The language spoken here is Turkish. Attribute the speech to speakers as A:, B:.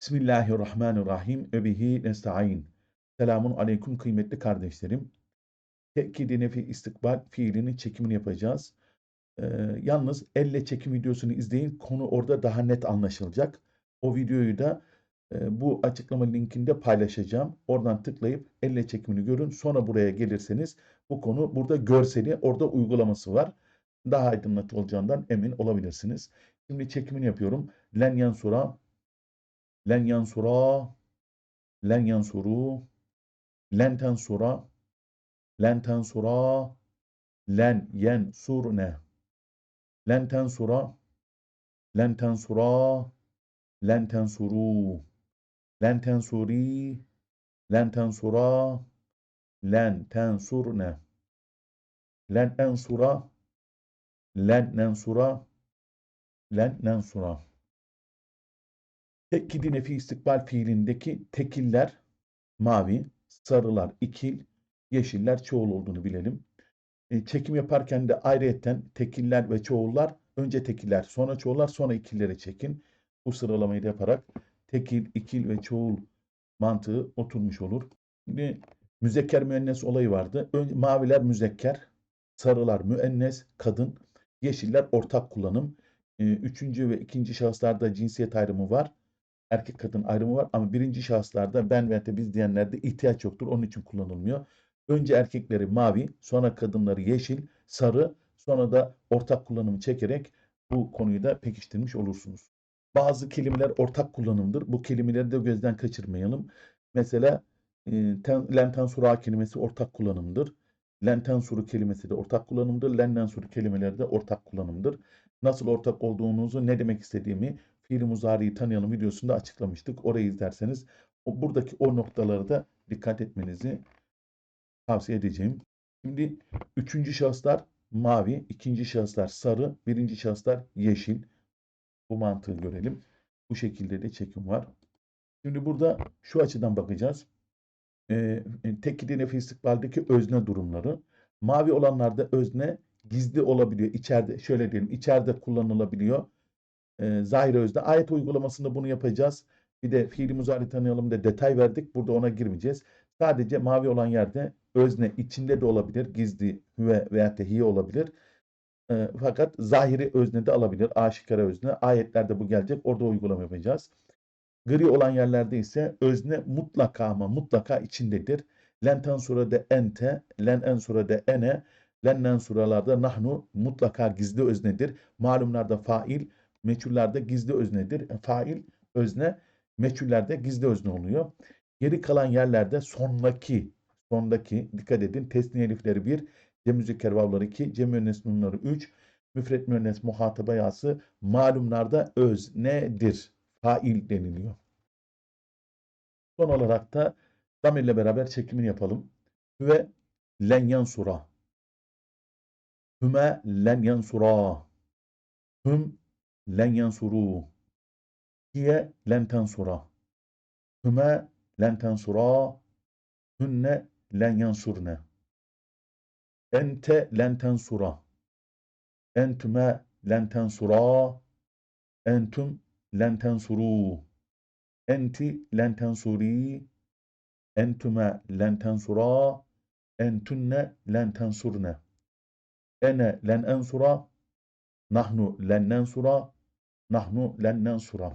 A: Bismillahirrahmanirrahim. Öbihi nesta'in. Selamun aleyküm kıymetli kardeşlerim. Tekkidi nefi istikbal fiilinin çekimini yapacağız. Ee, yalnız elle çekim videosunu izleyin. Konu orada daha net anlaşılacak. O videoyu da e, bu açıklama linkinde paylaşacağım. Oradan tıklayıp elle çekimini görün. Sonra buraya gelirseniz bu konu burada görseli, orada uygulaması var. Daha aydınlatı olacağından emin olabilirsiniz. Şimdi çekimini yapıyorum. Len yansura len yansura len yansuru len tensura len tensura len yensurne len tensura len tensura len tensuru len tensuri len tensura len tensurne len ensura len nensura len nensura Tekkidi nefi istikbal fiilindeki tekiller mavi, sarılar ikil, yeşiller çoğul olduğunu bilelim. E, çekim yaparken de ayrıyetten tekiller ve çoğullar önce tekiller, sonra çoğullar, sonra ikillere çekin. Bu sıralamayı yaparak tekil, ikil ve çoğul mantığı oturmuş olur. Şimdi müzekker müennes olayı vardı. Önce, maviler müzekker, sarılar müennes, kadın, yeşiller ortak kullanım. E, üçüncü ve ikinci şahıslarda cinsiyet ayrımı var erkek kadın ayrımı var ama birinci şahıslarda ben ve biz diyenlerde ihtiyaç yoktur. Onun için kullanılmıyor. Önce erkekleri mavi, sonra kadınları yeşil, sarı, sonra da ortak kullanımı çekerek bu konuyu da pekiştirmiş olursunuz. Bazı kelimeler ortak kullanımdır. Bu kelimeleri de gözden kaçırmayalım. Mesela e, ten, lentensura kelimesi ortak kullanımdır. Lentensuru kelimesi de ortak kullanımdır. Lennensuru kelimeleri de ortak kullanımdır. Nasıl ortak olduğunuzu, ne demek istediğimi fiil muzariyi tanıyalım videosunda açıklamıştık. Orayı izlerseniz buradaki o noktaları da dikkat etmenizi tavsiye edeceğim. Şimdi üçüncü şahıslar mavi, ikinci şahıslar sarı, birinci şahıslar yeşil. Bu mantığı görelim. Bu şekilde de çekim var. Şimdi burada şu açıdan bakacağız. Ee, tekidi nefi istikbaldeki özne durumları. Mavi olanlarda özne gizli olabiliyor. İçeride şöyle diyelim içeride kullanılabiliyor e, zahir özde. Ayet uygulamasında bunu yapacağız. Bir de fiili muzari tanıyalım da detay verdik. Burada ona girmeyeceğiz. Sadece mavi olan yerde özne içinde de olabilir. Gizli hüve veya tehiye olabilir. E, fakat zahiri özne de alabilir. Aşikare özne. Ayetlerde bu gelecek. Orada uygulama yapacağız. Gri olan yerlerde ise özne mutlaka ama mutlaka içindedir. Len de ente, len de ene, len suralarda nahnu mutlaka gizli öznedir. Malumlarda fail, meçhullerde gizli öznedir. E, fail özne meçhullerde gizli özne oluyor. Geri kalan yerlerde sondaki sondaki dikkat edin tesniye elifleri 1, cem müzekker vavları 2, cem müennes nunları 3, müfret müennes muhataba yası malumlarda öznedir. Fail deniliyor. Son olarak da damirle beraber çekimini yapalım. Ve len yansura. Hüme len yansura. Hüm len yansuru. Hiye len tensura. Hüme len tensura. Hünne len yansurne. Ente len tensura. Entüme len tensura. Entüm len tensuru. Enti len tensuri. Entüme len tensura. Entünne len tensurne. Ene len ensura. Nahnu len nensura. Nahnu len nensura.